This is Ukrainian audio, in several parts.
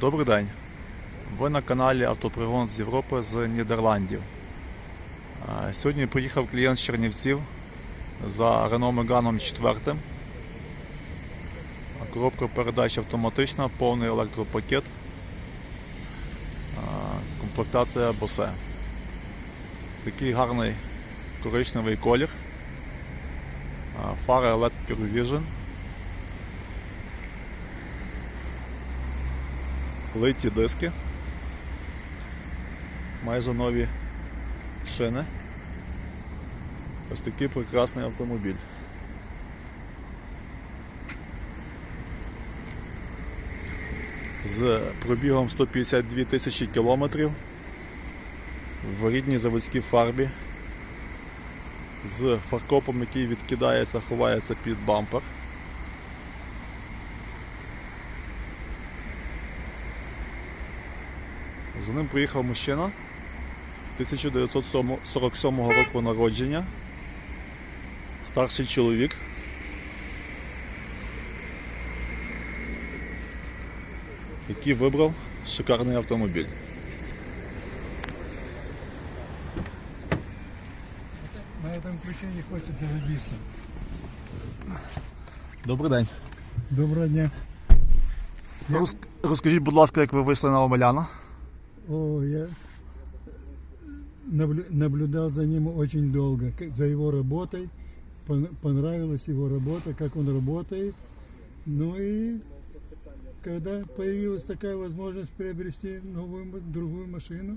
Добрий день. Ви на каналі Автопригон з Європи з Нідерландів. Сьогодні приїхав клієнт з Чернівців за Renault Megane 4. Коробка передач автоматична, повний електропакет. Комплектація Bose. Такий гарний коричневий колір. А, Фари LED Pure Vision. Литі диски. Майже нові шини. Ось такий прекрасний автомобіль. З пробігом 152 тисячі кілометрів в рідній заводській фарбі. З фаркопом, який відкидається, ховається під бампер. За ним приїхав мужчина 1947 року народження. Старший чоловік. Який вибрав шикарний автомобіль. На этом ключе не хочет заводиться. Добрий день. Доброго дня. Я- Розкажіть, будь ласка, як ви вийшли на Омеляна? О, я наблю- наблюдал за ним очень долго, за его работой. Пон- Понравилась его работа, как он работает. Ну и когда появилась такая возможность приобрести новую, другую машину,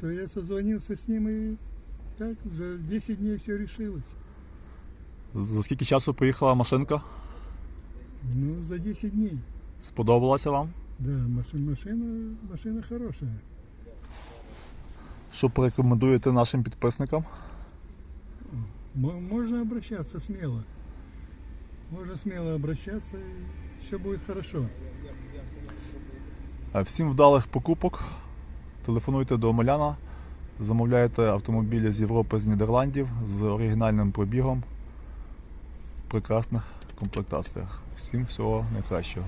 то я созвонился с ним и так за 10 дней все решилось. За скільки часу приїхала машинка? Ну, за 10 дней. Сподобалася вам? Да, машина, машина, машина хорошая. Що порекомендуєте нашим підписникам? Мо- Можно обращаться смело. Можно смело обращаться, и все будет хорошо. Е, Всім вдалих покупок. Телефонуйте до Омеляна, замовляйте автомобілі з Європи, з Нідерландів з оригінальним пробігом в прекрасних комплектаціях. Всім всього найкращого.